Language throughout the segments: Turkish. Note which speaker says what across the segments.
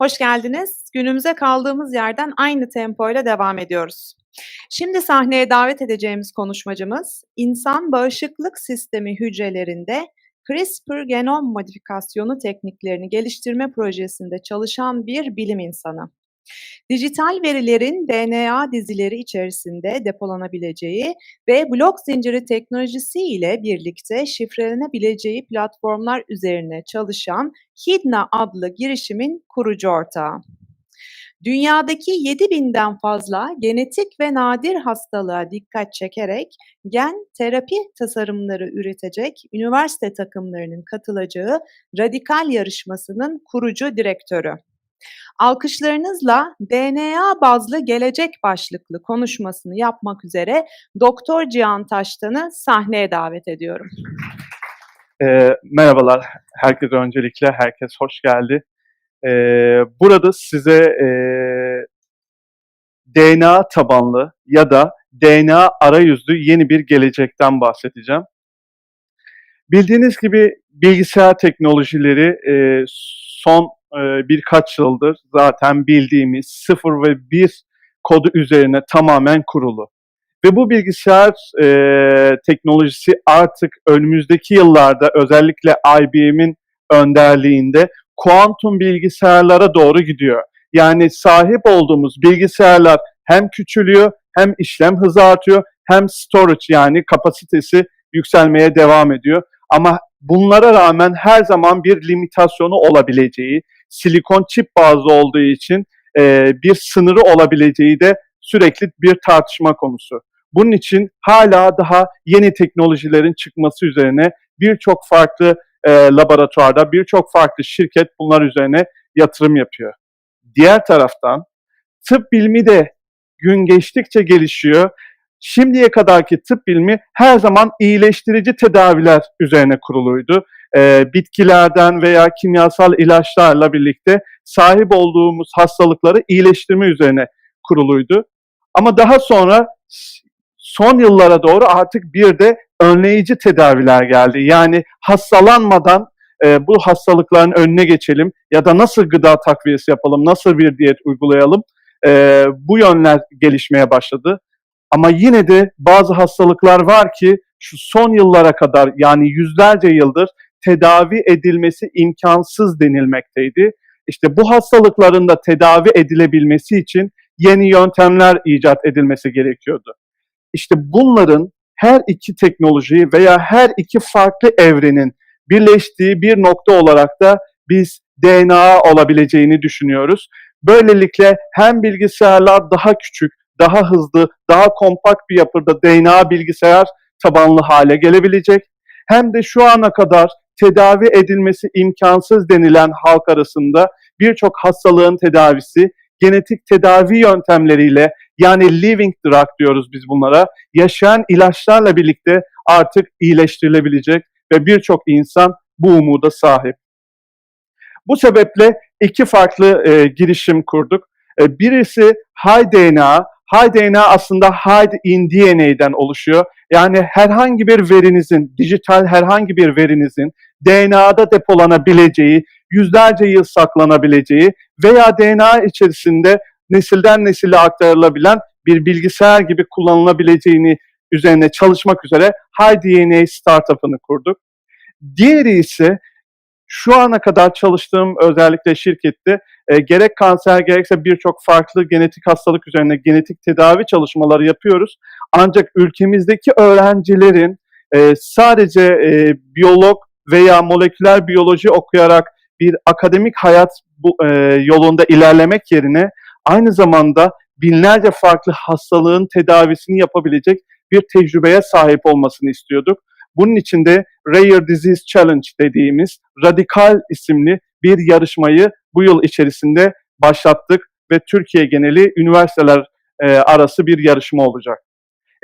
Speaker 1: Hoş geldiniz. Günümüze kaldığımız yerden aynı tempoyla devam ediyoruz. Şimdi sahneye davet edeceğimiz konuşmacımız, insan bağışıklık sistemi hücrelerinde CRISPR genom modifikasyonu tekniklerini geliştirme projesinde çalışan bir bilim insanı. Dijital verilerin DNA dizileri içerisinde depolanabileceği ve blok zinciri teknolojisi ile birlikte şifrelenebileceği platformlar üzerine çalışan Hidna adlı girişimin kurucu ortağı. Dünyadaki 7000'den fazla genetik ve nadir hastalığa dikkat çekerek gen terapi tasarımları üretecek üniversite takımlarının katılacağı radikal yarışmasının kurucu direktörü. Alkışlarınızla DNA bazlı gelecek başlıklı konuşmasını yapmak üzere Doktor Cihan Taştan'ı sahneye davet ediyorum.
Speaker 2: E, merhabalar herkese öncelikle, herkes hoş geldi. E, burada size e, DNA tabanlı ya da DNA arayüzlü yeni bir gelecekten bahsedeceğim. Bildiğiniz gibi bilgisayar teknolojileri e, son birkaç yıldır zaten bildiğimiz 0 ve 1 kodu üzerine tamamen kurulu. Ve bu bilgisayar e, teknolojisi artık önümüzdeki yıllarda özellikle IBM'in önderliğinde kuantum bilgisayarlara doğru gidiyor. Yani sahip olduğumuz bilgisayarlar hem küçülüyor, hem işlem hızı artıyor, hem storage yani kapasitesi yükselmeye devam ediyor. Ama bunlara rağmen her zaman bir limitasyonu olabileceği, silikon çip bazlı olduğu için e, bir sınırı olabileceği de sürekli bir tartışma konusu. Bunun için hala daha yeni teknolojilerin çıkması üzerine birçok farklı e, laboratuvarda, birçok farklı şirket bunlar üzerine yatırım yapıyor. Diğer taraftan tıp bilimi de gün geçtikçe gelişiyor. Şimdiye kadarki tıp bilimi her zaman iyileştirici tedaviler üzerine kuruluydu. Ee, bitkilerden veya kimyasal ilaçlarla birlikte sahip olduğumuz hastalıkları iyileştirme üzerine kuruluydu. Ama daha sonra son yıllara doğru artık bir de önleyici tedaviler geldi. Yani hastalanmadan e, bu hastalıkların önüne geçelim ya da nasıl gıda takviyesi yapalım, nasıl bir diyet uygulayalım e, bu yönler gelişmeye başladı. Ama yine de bazı hastalıklar var ki şu son yıllara kadar yani yüzlerce yıldır tedavi edilmesi imkansız denilmekteydi. İşte bu hastalıkların da tedavi edilebilmesi için yeni yöntemler icat edilmesi gerekiyordu. İşte bunların her iki teknolojiyi veya her iki farklı evrenin birleştiği bir nokta olarak da biz DNA olabileceğini düşünüyoruz. Böylelikle hem bilgisayarlar daha küçük, daha hızlı, daha kompakt bir yapıda DNA bilgisayar tabanlı hale gelebilecek. Hem de şu ana kadar tedavi edilmesi imkansız denilen halk arasında birçok hastalığın tedavisi genetik tedavi yöntemleriyle yani living drug diyoruz biz bunlara yaşayan ilaçlarla birlikte artık iyileştirilebilecek ve birçok insan bu umuda sahip. Bu sebeple iki farklı e, girişim kurduk. E, birisi High DNA. High DNA aslında Hide in DNA'den oluşuyor. Yani herhangi bir verinizin, dijital herhangi bir verinizin DNA'da depolanabileceği, yüzlerce yıl saklanabileceği veya DNA içerisinde nesilden nesile aktarılabilen bir bilgisayar gibi kullanılabileceğini üzerine çalışmak üzere High DNA Startup'ını kurduk. Diğeri ise şu ana kadar çalıştığım özellikle şirkette e, gerek kanser gerekse birçok farklı genetik hastalık üzerine genetik tedavi çalışmaları yapıyoruz. Ancak ülkemizdeki öğrencilerin e, sadece e, biyolog veya moleküler biyoloji okuyarak bir akademik hayat bu, e, yolunda ilerlemek yerine aynı zamanda binlerce farklı hastalığın tedavisini yapabilecek bir tecrübeye sahip olmasını istiyorduk. Bunun için de Rare Disease Challenge dediğimiz Radikal isimli bir yarışmayı bu yıl içerisinde başlattık ve Türkiye geneli üniversiteler e, arası bir yarışma olacak.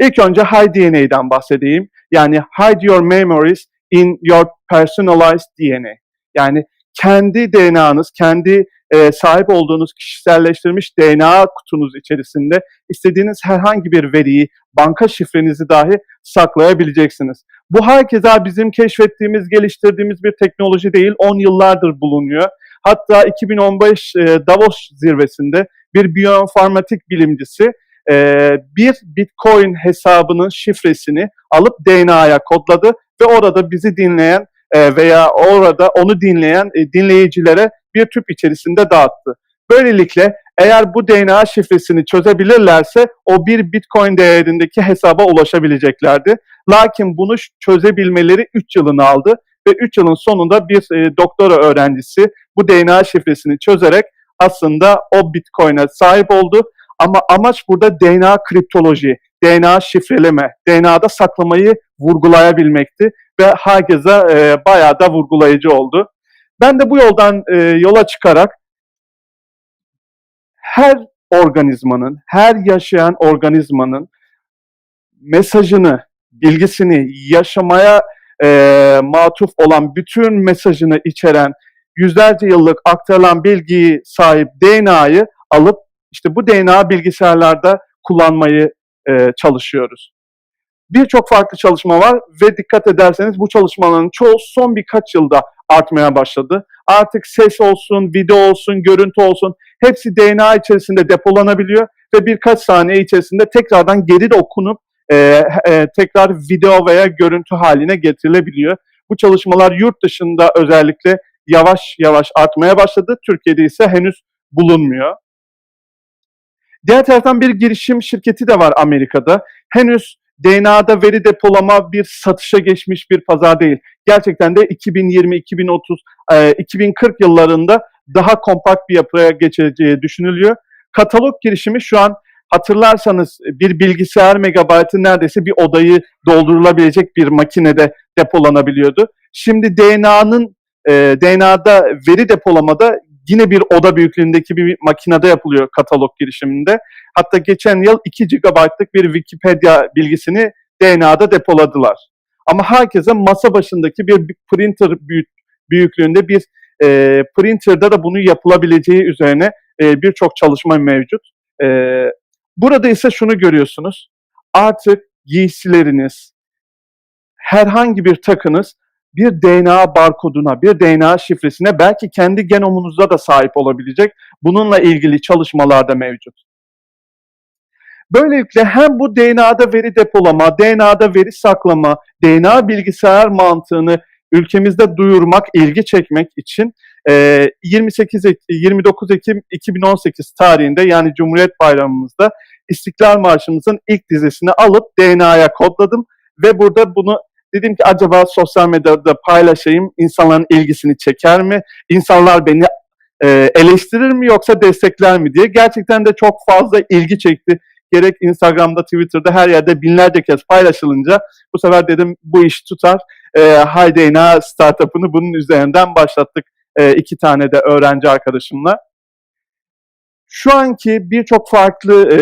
Speaker 2: İlk önce Hide DNA'dan bahsedeyim. Yani Hide Your Memories in Your Personalized DNA. Yani kendi DNA'nız, kendi e, sahip olduğunuz kişiselleştirilmiş DNA kutunuz içerisinde istediğiniz herhangi bir veriyi, banka şifrenizi dahi saklayabileceksiniz. Bu herkese bizim keşfettiğimiz, geliştirdiğimiz bir teknoloji değil, 10 yıllardır bulunuyor. Hatta 2015 e, Davos zirvesinde bir biyoinformatik bilimcisi e, bir Bitcoin hesabının şifresini alıp DNA'ya kodladı ve orada bizi dinleyen e, veya orada onu dinleyen e, dinleyicilere bir tüp içerisinde dağıttı. Böylelikle eğer bu DNA şifresini çözebilirlerse o bir Bitcoin değerindeki hesaba ulaşabileceklerdi. Lakin bunu çözebilmeleri 3 yılını aldı ve 3 yılın sonunda bir e, doktora öğrencisi bu DNA şifresini çözerek aslında o Bitcoin'e sahip oldu. Ama amaç burada DNA kriptoloji, DNA şifreleme, DNA'da saklamayı vurgulayabilmekti ve herkese e, bayağı da vurgulayıcı oldu. Ben de bu yoldan e, yola çıkarak her organizmanın, her yaşayan organizmanın mesajını, bilgisini, yaşamaya e, matuf olan bütün mesajını içeren yüzlerce yıllık aktarılan bilgiyi sahip DNA'yı alıp işte bu DNA bilgisayarlarda kullanmayı e, çalışıyoruz. Birçok farklı çalışma var ve dikkat ederseniz bu çalışmaların çoğu son birkaç yılda artmaya başladı. Artık ses olsun, video olsun, görüntü olsun hepsi DNA içerisinde depolanabiliyor ve birkaç saniye içerisinde tekrardan geri okunup e, e, tekrar video veya görüntü haline getirilebiliyor. Bu çalışmalar yurt dışında özellikle yavaş yavaş artmaya başladı. Türkiye'de ise henüz bulunmuyor. Diğer taraftan bir girişim şirketi de var Amerika'da. Henüz DNA'da veri depolama bir satışa geçmiş bir pazar değil. Gerçekten de 2020, 2030, e, 2040 yıllarında daha kompakt bir yapıya geçeceği düşünülüyor. Katalog girişimi şu an hatırlarsanız bir bilgisayar megabaytı neredeyse bir odayı doldurulabilecek bir makinede depolanabiliyordu. Şimdi DNA'nın e, DNA'da veri depolamada yine bir oda büyüklüğündeki bir makinede yapılıyor katalog girişiminde. Hatta geçen yıl 2 GB'lık bir Wikipedia bilgisini DNA'da depoladılar. Ama herkese masa başındaki bir printer büyük, büyüklüğünde bir e, printer'da da bunu yapılabileceği üzerine e, birçok çalışma mevcut. E, burada ise şunu görüyorsunuz. Artık giysileriniz, herhangi bir takınız bir DNA barkoduna, bir DNA şifresine belki kendi genomunuzda da sahip olabilecek. Bununla ilgili çalışmalar da mevcut. Böylelikle hem bu DNA'da veri depolama, DNA'da veri saklama, DNA bilgisayar mantığını ülkemizde duyurmak, ilgi çekmek için e, 28 Ek- 29 Ekim 2018 tarihinde yani Cumhuriyet Bayramımızda İstiklal Marşımızın ilk dizesini alıp DNA'ya kodladım ve burada bunu dedim ki acaba sosyal medyada paylaşayım, insanların ilgisini çeker mi? İnsanlar beni e, eleştirir mi yoksa destekler mi diye. Gerçekten de çok fazla ilgi çekti. Gerek Instagram'da, Twitter'da her yerde binlerce kez paylaşılınca bu sefer dedim bu iş tutar. E, Haydeyna startup'ını bunun üzerinden başlattık e, iki tane de öğrenci arkadaşımla. Şu anki birçok farklı e,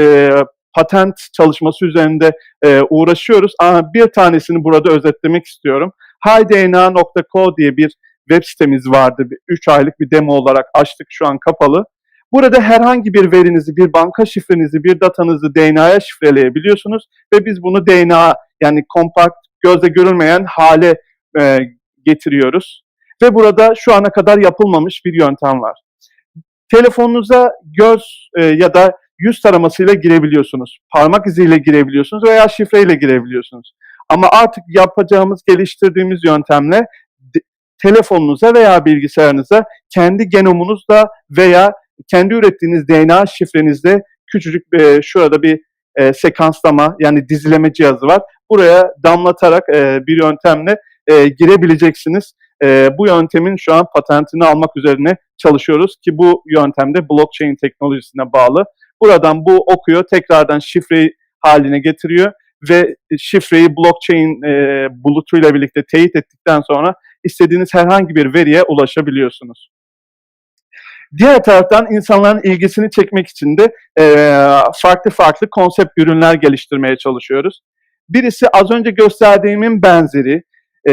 Speaker 2: patent çalışması üzerinde e, uğraşıyoruz. Ama bir tanesini burada özetlemek istiyorum. haydna.co diye bir web sitemiz vardı. 3 aylık bir demo olarak açtık. Şu an kapalı. Burada herhangi bir verinizi, bir banka şifrenizi, bir datanızı DNA'ya şifreleyebiliyorsunuz ve biz bunu DNA yani kompakt, gözle görülmeyen hale e, getiriyoruz. Ve burada şu ana kadar yapılmamış bir yöntem var. Telefonunuza göz e, ya da yüz taramasıyla girebiliyorsunuz. Parmak iziyle girebiliyorsunuz veya şifreyle girebiliyorsunuz. Ama artık yapacağımız, geliştirdiğimiz yöntemle telefonunuza veya bilgisayarınıza kendi genomunuzla veya kendi ürettiğiniz DNA şifrenizle küçücük bir, şurada bir e, sekanslama yani dizileme cihazı var. Buraya damlatarak e, bir yöntemle e, girebileceksiniz. E, bu yöntemin şu an patentini almak üzerine çalışıyoruz ki bu yöntemde blockchain teknolojisine bağlı. Buradan bu okuyor, tekrardan şifreyi haline getiriyor ve şifreyi blockchain e, bulutuyla birlikte teyit ettikten sonra istediğiniz herhangi bir veriye ulaşabiliyorsunuz. Diğer taraftan insanların ilgisini çekmek için de e, farklı farklı konsept ürünler geliştirmeye çalışıyoruz. Birisi az önce gösterdiğimin benzeri e,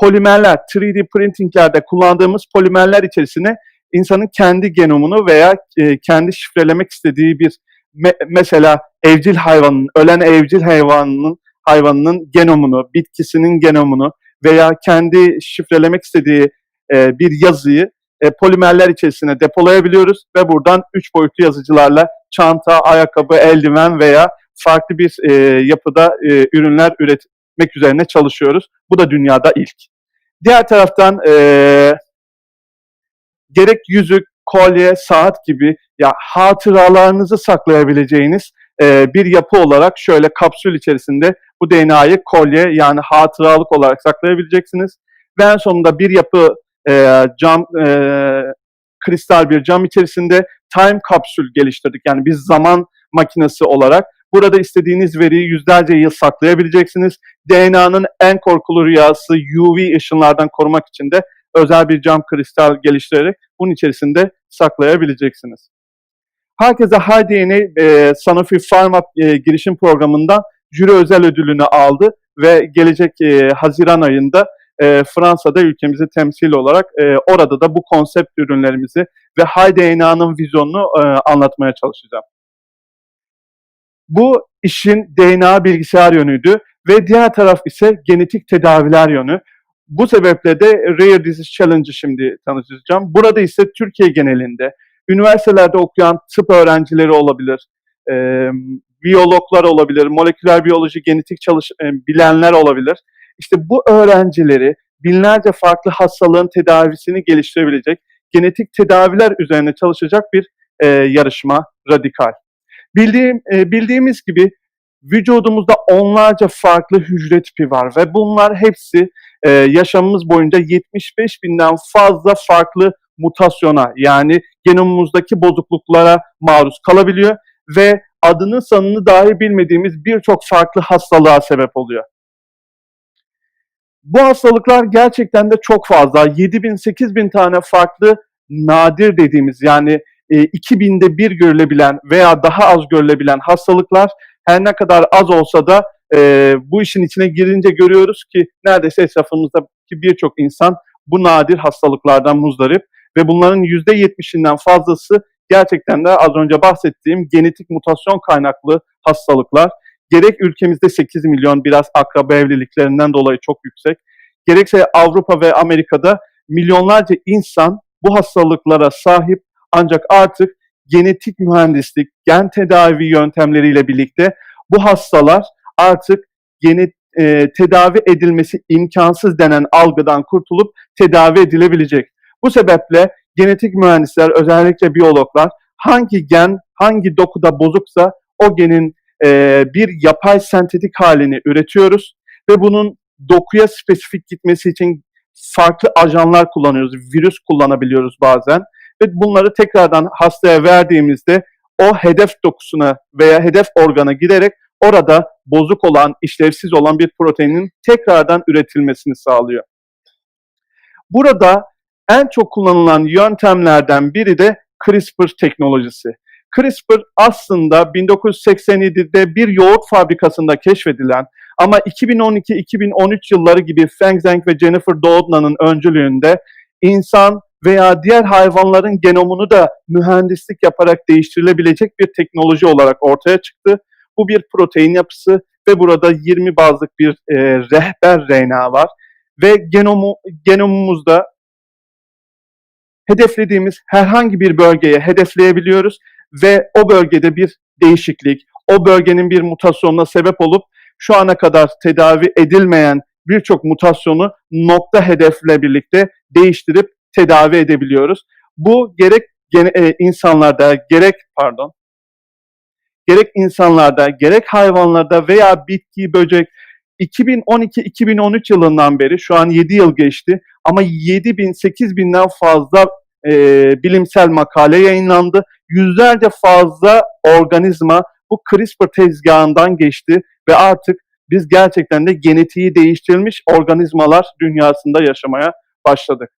Speaker 2: polimerler, 3D printinglerde kullandığımız polimerler içerisine insanın kendi genomunu veya e, kendi şifrelemek istediği bir me- mesela evcil hayvanın, ölen evcil hayvanının hayvanının genomunu, bitkisinin genomunu veya kendi şifrelemek istediği e, bir yazıyı e, polimerler içerisine depolayabiliyoruz ve buradan üç boyutlu yazıcılarla çanta, ayakkabı, eldiven veya farklı bir e, yapıda e, ürünler üretmek üzerine çalışıyoruz. Bu da dünyada ilk. Diğer taraftan e, gerek yüzük, kolye, saat gibi ya hatıralarınızı saklayabileceğiniz e, bir yapı olarak şöyle kapsül içerisinde bu DNA'yı kolye yani hatıralık olarak saklayabileceksiniz. Ve en sonunda bir yapı e, cam e, kristal bir cam içerisinde time kapsül geliştirdik. Yani biz zaman makinesi olarak burada istediğiniz veriyi yüzlerce yıl saklayabileceksiniz. DNA'nın en korkulu rüyası UV ışınlardan korumak için de özel bir cam kristal geliştirerek bunun içerisinde saklayabileceksiniz. Herkese HDNA e, Sanofi Pharma e, girişim programından jüri özel ödülünü aldı ve gelecek e, Haziran ayında e, Fransa'da ülkemizi temsil olarak e, orada da bu konsept ürünlerimizi ve HDNA'nın vizyonunu e, anlatmaya çalışacağım. Bu işin DNA bilgisayar yönüydü ve diğer taraf ise genetik tedaviler yönü. Bu sebeple de Rare Disease Challenge'ı şimdi tanıtacağım. Burada ise Türkiye genelinde üniversitelerde okuyan tıp öğrencileri olabilir, e, biyologlar olabilir, moleküler biyoloji, genetik çalış e, bilenler olabilir. İşte bu öğrencileri binlerce farklı hastalığın tedavisini geliştirebilecek genetik tedaviler üzerine çalışacak bir e, yarışma radikal. Bildiğim, e, bildiğimiz gibi vücudumuzda onlarca farklı hücre tipi var ve bunlar hepsi e, yaşamımız boyunca 75 binden fazla farklı mutasyona yani genomumuzdaki bozukluklara maruz kalabiliyor ve adını sanını dahi bilmediğimiz birçok farklı hastalığa sebep oluyor. Bu hastalıklar gerçekten de çok fazla. 7 bin, 8 bin tane farklı nadir dediğimiz yani e, 2000'de bir görülebilen veya daha az görülebilen hastalıklar her ne kadar az olsa da e, bu işin içine girince görüyoruz ki neredeyse etrafımızdaki birçok insan bu nadir hastalıklardan muzdarip ve bunların %70'inden fazlası gerçekten de az önce bahsettiğim genetik mutasyon kaynaklı hastalıklar. Gerek ülkemizde 8 milyon biraz akraba evliliklerinden dolayı çok yüksek. Gerekse Avrupa ve Amerika'da milyonlarca insan bu hastalıklara sahip ancak artık genetik mühendislik, gen tedavi yöntemleriyle birlikte bu hastalar artık gene, e, tedavi edilmesi imkansız denen algıdan kurtulup tedavi edilebilecek. Bu sebeple genetik mühendisler, özellikle biyologlar hangi gen, hangi dokuda bozuksa o genin e, bir yapay sentetik halini üretiyoruz ve bunun dokuya spesifik gitmesi için farklı ajanlar kullanıyoruz, virüs kullanabiliyoruz bazen ve bunları tekrardan hastaya verdiğimizde o hedef dokusuna veya hedef organa giderek orada bozuk olan, işlevsiz olan bir proteinin tekrardan üretilmesini sağlıyor. Burada en çok kullanılan yöntemlerden biri de CRISPR teknolojisi. CRISPR aslında 1987'de bir yoğurt fabrikasında keşfedilen ama 2012-2013 yılları gibi Feng Zheng ve Jennifer Doudna'nın öncülüğünde insan veya diğer hayvanların genomunu da mühendislik yaparak değiştirilebilecek bir teknoloji olarak ortaya çıktı. Bu bir protein yapısı ve burada 20 bazlık bir e, rehber RNA var ve genomu genomumuzda hedeflediğimiz herhangi bir bölgeye hedefleyebiliyoruz ve o bölgede bir değişiklik, o bölgenin bir mutasyonuna sebep olup şu ana kadar tedavi edilmeyen birçok mutasyonu nokta hedefle birlikte değiştirip tedavi edebiliyoruz. Bu gerek e, insanlarda gerek pardon gerek insanlarda gerek hayvanlarda veya bitki böcek 2012-2013 yılından beri şu an 7 yıl geçti ama 7 bin 8 binden fazla e, bilimsel makale yayınlandı. Yüzlerce fazla organizma bu CRISPR tezgahından geçti ve artık biz gerçekten de genetiği değiştirilmiş organizmalar dünyasında yaşamaya başladık.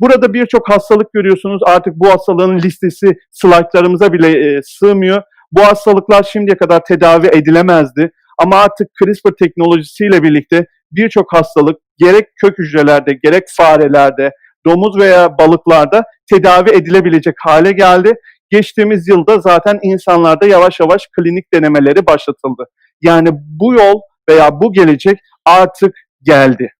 Speaker 2: Burada birçok hastalık görüyorsunuz. Artık bu hastalığın listesi slaytlarımıza bile e, sığmıyor. Bu hastalıklar şimdiye kadar tedavi edilemezdi. Ama artık CRISPR teknolojisiyle birlikte birçok hastalık gerek kök hücrelerde, gerek farelerde, domuz veya balıklarda tedavi edilebilecek hale geldi. Geçtiğimiz yılda zaten insanlarda yavaş yavaş klinik denemeleri başlatıldı. Yani bu yol veya bu gelecek artık geldi.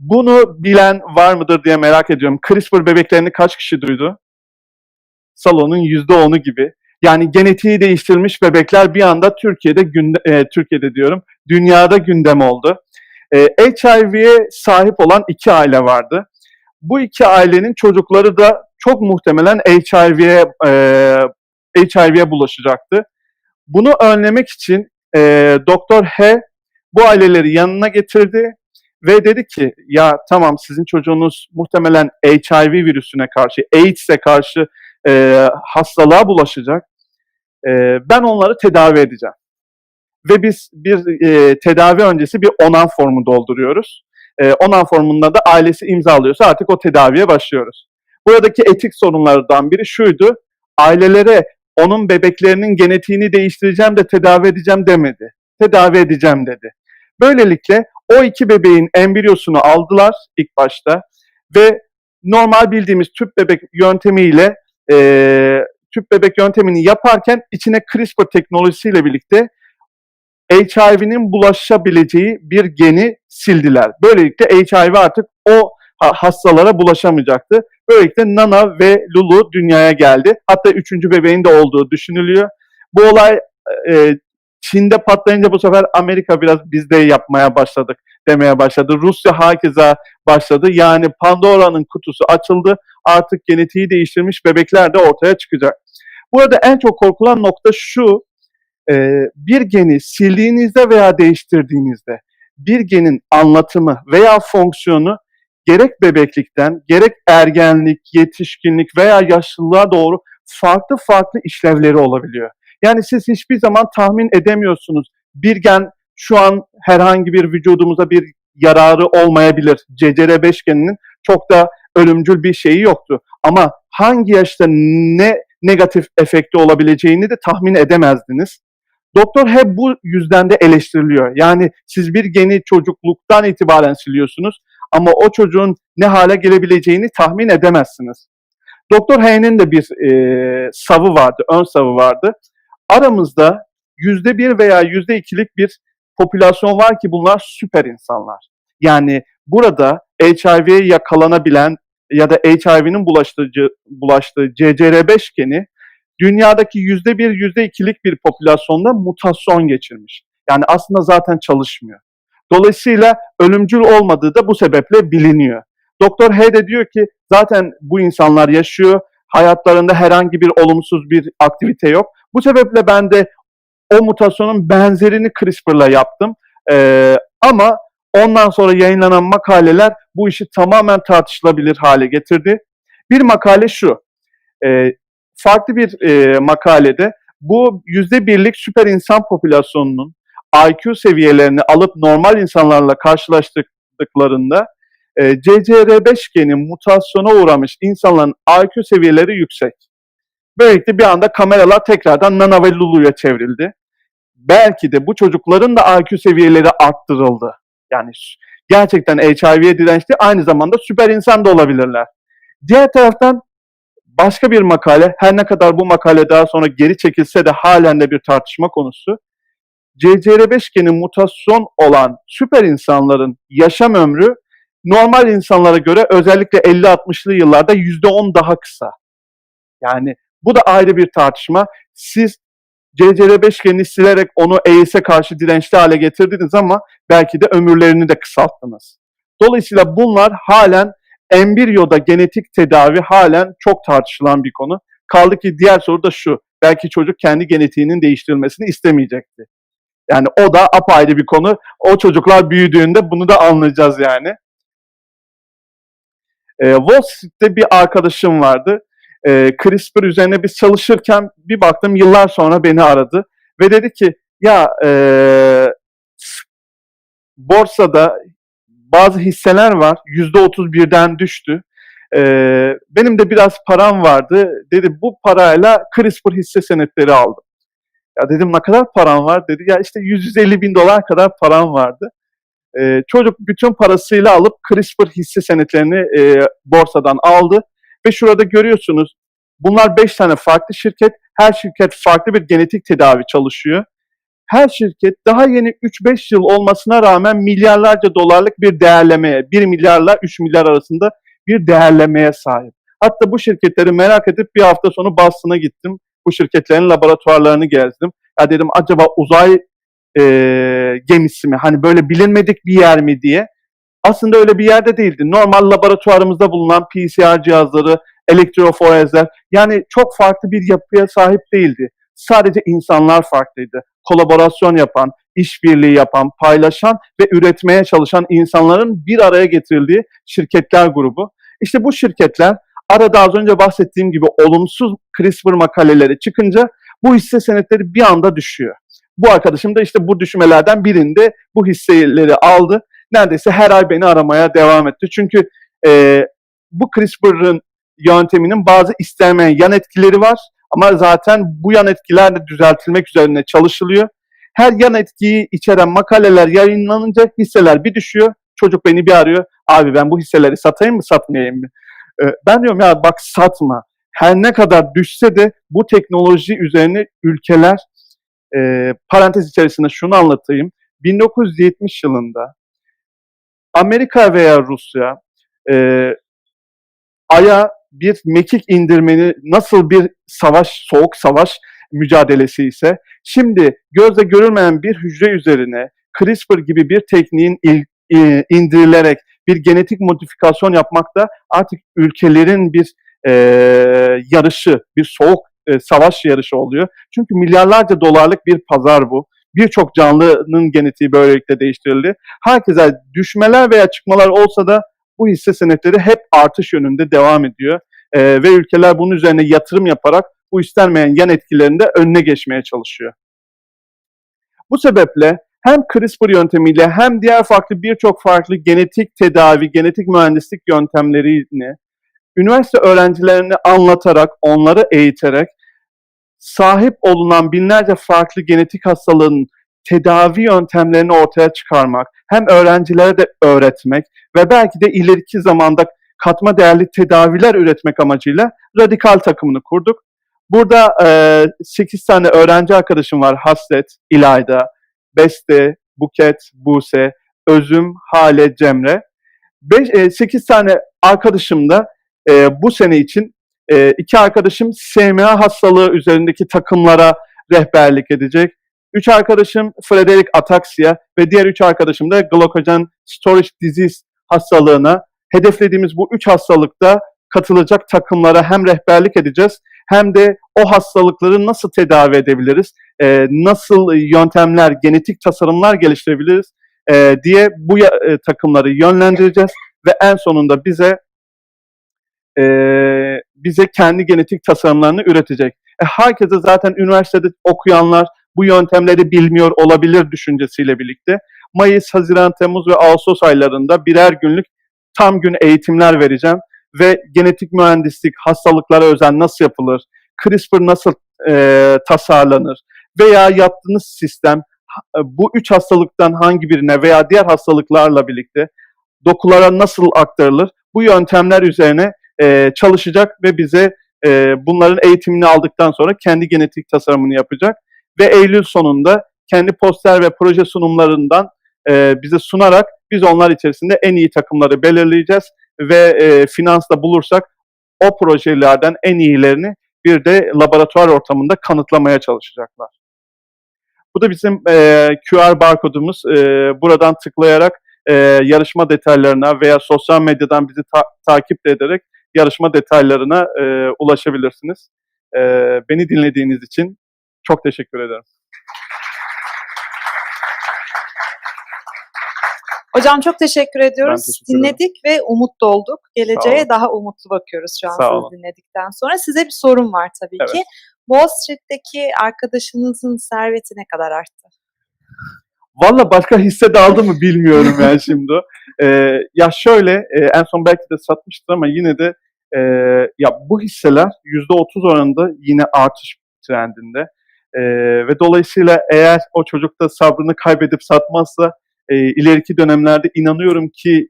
Speaker 2: Bunu bilen var mıdır diye merak ediyorum. CRISPR bebeklerini kaç kişi duydu? Salonun yüzde onu gibi. Yani genetiği değiştirilmiş bebekler bir anda Türkiye'de günde, e, Türkiye'de diyorum, dünyada gündem oldu. E, HIV'ye sahip olan iki aile vardı. Bu iki ailenin çocukları da çok muhtemelen HIV'ye e, HIV'ye bulaşacaktı. Bunu önlemek için e, Doktor H bu aileleri yanına getirdi ve dedi ki ya tamam sizin çocuğunuz muhtemelen HIV virüsüne karşı, AIDS'e karşı e, hastalığa bulaşacak. E, ben onları tedavi edeceğim. Ve biz bir e, tedavi öncesi bir onan formu dolduruyoruz. E, onan formunda da ailesi imzalıyorsa artık o tedaviye başlıyoruz. Buradaki etik sorunlardan biri şuydu. Ailelere onun bebeklerinin genetiğini değiştireceğim de tedavi edeceğim demedi. Tedavi edeceğim dedi. Böylelikle o iki bebeğin embriyosunu aldılar ilk başta ve normal bildiğimiz tüp bebek yöntemiyle e, tüp bebek yöntemini yaparken içine CRISPR teknolojisiyle birlikte HIV'nin bulaşabileceği bir geni sildiler. Böylelikle HIV artık o hastalara bulaşamayacaktı. Böylelikle Nana ve Lulu dünyaya geldi. Hatta üçüncü bebeğin de olduğu düşünülüyor. Bu olay e, Çin'de patlayınca bu sefer Amerika biraz biz de yapmaya başladık demeye başladı. Rusya hakeza başladı. Yani Pandora'nın kutusu açıldı. Artık genetiği değiştirmiş bebekler de ortaya çıkacak. Burada en çok korkulan nokta şu. Bir geni sildiğinizde veya değiştirdiğinizde bir genin anlatımı veya fonksiyonu gerek bebeklikten, gerek ergenlik, yetişkinlik veya yaşlılığa doğru farklı farklı işlevleri olabiliyor. Yani siz hiçbir zaman tahmin edemiyorsunuz. Bir gen şu an herhangi bir vücudumuza bir yararı olmayabilir. CCR5 geninin çok da ölümcül bir şeyi yoktu. Ama hangi yaşta ne negatif efekti olabileceğini de tahmin edemezdiniz. Doktor hep bu yüzden de eleştiriliyor. Yani siz bir geni çocukluktan itibaren siliyorsunuz ama o çocuğun ne hale gelebileceğini tahmin edemezsiniz. Doktor H'nin de bir e, savı vardı, ön savı vardı. Aramızda yüzde bir veya yüzde ikilik bir popülasyon var ki bunlar süper insanlar. Yani burada HIV'ye yakalanabilen ya da HIV'nin bulaştığı, bulaştığı CCR5 geni dünyadaki yüzde bir, yüzde ikilik bir popülasyonda mutasyon geçirmiş. Yani aslında zaten çalışmıyor. Dolayısıyla ölümcül olmadığı da bu sebeple biliniyor. Doktor H de diyor ki zaten bu insanlar yaşıyor. Hayatlarında herhangi bir olumsuz bir aktivite yok. Bu sebeple ben de o mutasyonun benzerini CRISPR'la yaptım. Ee, ama ondan sonra yayınlanan makaleler bu işi tamamen tartışılabilir hale getirdi. Bir makale şu. E, farklı bir e, makalede bu yüzde birlik süper insan popülasyonunun IQ seviyelerini alıp normal insanlarla karşılaştırdıklarında e, CCR5 geni mutasyona uğramış insanların IQ seviyeleri yüksek. Böylelikle bir anda kameralar tekrardan Nana ve Lulu'ya çevrildi. Belki de bu çocukların da IQ seviyeleri arttırıldı. Yani gerçekten HIV'ye dirençli aynı zamanda süper insan da olabilirler. Diğer taraftan başka bir makale, her ne kadar bu makale daha sonra geri çekilse de halen de bir tartışma konusu. CCR5 geni mutasyon olan süper insanların yaşam ömrü normal insanlara göre özellikle 50-60'lı yıllarda %10 daha kısa. Yani bu da ayrı bir tartışma. Siz CCR5 genini silerek onu AIDS'e karşı dirençli hale getirdiniz ama belki de ömürlerini de kısalttınız. Dolayısıyla bunlar halen embriyoda genetik tedavi halen çok tartışılan bir konu. Kaldı ki diğer soru da şu. Belki çocuk kendi genetiğinin değiştirilmesini istemeyecekti. Yani o da apayrı bir konu. O çocuklar büyüdüğünde bunu da anlayacağız yani. E, Wall Street'te bir arkadaşım vardı. E, CRISPR üzerine biz çalışırken bir baktım yıllar sonra beni aradı. Ve dedi ki ya e, borsada bazı hisseler var. Yüzde otuz birden düştü. E, benim de biraz param vardı. Dedi bu parayla CRISPR hisse senetleri aldım. Ya dedim ne kadar param var? Dedi ya işte 150 bin dolar kadar param vardı. Ee, çocuk bütün parasıyla alıp CRISPR hisse senetlerini e, borsadan aldı. Ve şurada görüyorsunuz bunlar 5 tane farklı şirket. Her şirket farklı bir genetik tedavi çalışıyor. her şirket daha yeni 3-5 yıl olmasına rağmen milyarlarca dolarlık bir değerlemeye, 1 milyarla 3 milyar arasında bir değerlemeye sahip. Hatta bu şirketleri merak edip bir hafta sonu Boston'a gittim. Bu şirketlerin laboratuvarlarını gezdim. Ya dedim acaba uzay e, gemisi mi? Hani böyle bilinmedik bir yer mi diye. Aslında öyle bir yerde değildi. Normal laboratuvarımızda bulunan PCR cihazları, elektroforezler yani çok farklı bir yapıya sahip değildi. Sadece insanlar farklıydı. Kolaborasyon yapan, işbirliği yapan, paylaşan ve üretmeye çalışan insanların bir araya getirildiği şirketler grubu. İşte bu şirketler arada az önce bahsettiğim gibi olumsuz CRISPR makaleleri çıkınca bu hisse senetleri bir anda düşüyor. Bu arkadaşım da işte bu düşmelerden birinde bu hisseleri aldı. Neredeyse her ay beni aramaya devam etti. Çünkü e, bu CRISPR'ın yönteminin bazı istenmeyen yan etkileri var. Ama zaten bu yan etkiler de düzeltilmek üzerine çalışılıyor. Her yan etkiyi içeren makaleler yayınlanınca hisseler bir düşüyor. Çocuk beni bir arıyor. Abi ben bu hisseleri satayım mı satmayayım mı? Ee, ben diyorum ya bak satma. Her ne kadar düşse de bu teknoloji üzerine ülkeler e, parantez içerisinde şunu anlatayım. 1970 yılında Amerika veya Rusya e, Ay'a bir mekik indirmeni nasıl bir savaş, soğuk savaş mücadelesi ise şimdi gözle görülmeyen bir hücre üzerine CRISPR gibi bir tekniğin il, e, indirilerek bir genetik modifikasyon yapmak da artık ülkelerin bir e, yarışı, bir soğuk e, savaş yarışı oluyor. Çünkü milyarlarca dolarlık bir pazar bu. Birçok canlının genetiği böylelikle değiştirildi. Herkese düşmeler veya çıkmalar olsa da bu hisse senetleri hep artış yönünde devam ediyor. E, ve ülkeler bunun üzerine yatırım yaparak bu istenmeyen yan etkilerinde önüne geçmeye çalışıyor. Bu sebeple hem CRISPR yöntemiyle hem diğer farklı birçok farklı genetik tedavi, genetik mühendislik yöntemlerini üniversite öğrencilerini anlatarak, onları eğiterek sahip olunan binlerce farklı genetik hastalığın tedavi yöntemlerini ortaya çıkarmak, hem öğrencilere de öğretmek ve belki de ileriki zamanda katma değerli tedaviler üretmek amacıyla radikal takımını kurduk. Burada e, 8 tane öğrenci arkadaşım var. Hasret, İlayda, Beste, Buket, Buse, Özüm, Hale, Cemre. 5, e, 8 tane arkadaşım da e, bu sene için e, iki arkadaşım SMA hastalığı üzerindeki takımlara rehberlik edecek. Üç arkadaşım Frederick Ataxia ve diğer üç arkadaşım da Glycogen Storage Disease hastalığına hedeflediğimiz bu üç hastalıkta katılacak takımlara hem rehberlik edeceğiz hem de o hastalıkları nasıl tedavi edebiliriz, e, nasıl yöntemler, genetik tasarımlar geliştirebiliriz e, diye bu e, takımları yönlendireceğiz ve en sonunda bize e, bize kendi genetik tasarımlarını üretecek. E, herkese zaten üniversitede okuyanlar bu yöntemleri bilmiyor olabilir düşüncesiyle birlikte Mayıs, Haziran, Temmuz ve Ağustos aylarında birer günlük tam gün eğitimler vereceğim ve genetik mühendislik, hastalıklara özel nasıl yapılır, CRISPR nasıl e, tasarlanır veya yaptığınız sistem bu üç hastalıktan hangi birine veya diğer hastalıklarla birlikte dokulara nasıl aktarılır bu yöntemler üzerine e, çalışacak ve bize e, bunların eğitimini aldıktan sonra kendi genetik tasarımını yapacak ve Eylül sonunda kendi poster ve proje sunumlarından e, bize sunarak biz onlar içerisinde en iyi takımları belirleyeceğiz ve e, finansla bulursak o projelerden en iyilerini bir de laboratuvar ortamında kanıtlamaya çalışacaklar. Bu da bizim e, QR barkodumuz. E, buradan tıklayarak e, yarışma detaylarına veya sosyal medyadan bizi ta- takip ederek yarışma detaylarına e, ulaşabilirsiniz. E, beni dinlediğiniz için çok teşekkür ederim.
Speaker 1: Hocam çok teşekkür ediyoruz.
Speaker 2: teşekkür ederim.
Speaker 1: Dinledik ve umut dolduk. Geleceğe daha umutlu bakıyoruz şu an
Speaker 2: Sağ
Speaker 1: sizi
Speaker 2: olun.
Speaker 1: dinledikten sonra. Size bir sorum var tabii
Speaker 2: Evet.
Speaker 1: ki. Wall Street'teki arkadaşınızın serveti ne kadar arttı?
Speaker 2: Valla başka hisse de aldı mı bilmiyorum yani şimdi. Ee, ya şöyle e, en son belki de satmıştır ama yine de e, ya bu hisseler %30 oranında yine artış trendinde. E, ve dolayısıyla eğer o çocuk da sabrını kaybedip satmazsa e, ileriki dönemlerde inanıyorum ki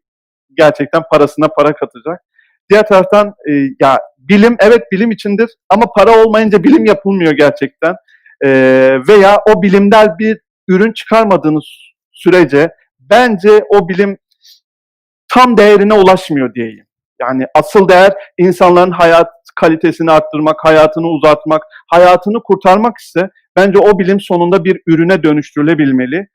Speaker 2: gerçekten parasına para katacak. Diğer taraftan e, ya bilim evet bilim içindir ama para olmayınca bilim yapılmıyor gerçekten. E, veya o bilimler bir ürün çıkarmadığınız sürece bence o bilim tam değerine ulaşmıyor diyeyim. Yani asıl değer insanların hayat kalitesini arttırmak, hayatını uzatmak, hayatını kurtarmak ise bence o bilim sonunda bir ürüne dönüştürülebilmeli.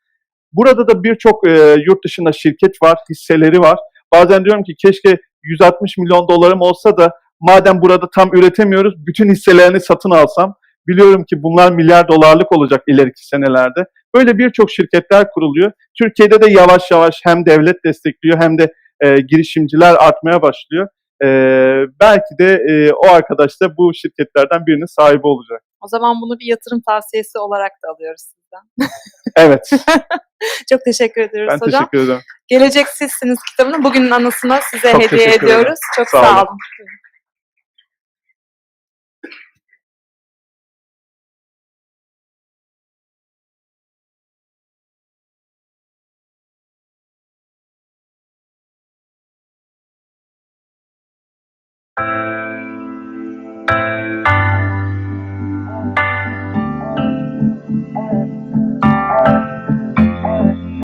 Speaker 2: Burada da birçok e, yurt dışında şirket var, hisseleri var. Bazen diyorum ki keşke 160 milyon dolarım olsa da madem burada tam üretemiyoruz bütün hisselerini satın alsam. Biliyorum ki bunlar milyar dolarlık olacak ileriki senelerde. Böyle birçok şirketler kuruluyor. Türkiye'de de yavaş yavaş hem devlet destekliyor hem de e, girişimciler artmaya başlıyor. E, belki de e, o arkadaş da bu şirketlerden birinin sahibi olacak.
Speaker 1: O zaman bunu bir yatırım tavsiyesi olarak da alıyoruz sizden.
Speaker 2: Evet,
Speaker 1: Çok teşekkür ediyoruz
Speaker 2: ben
Speaker 1: hocam.
Speaker 2: teşekkür ederim.
Speaker 1: Gelecek Sizsiniz kitabını bugünün anısına size
Speaker 2: Çok
Speaker 1: hediye
Speaker 2: teşekkür ederim.
Speaker 1: ediyoruz. Çok
Speaker 2: Sağ
Speaker 1: sağ
Speaker 2: olun.
Speaker 1: olun. Thank you.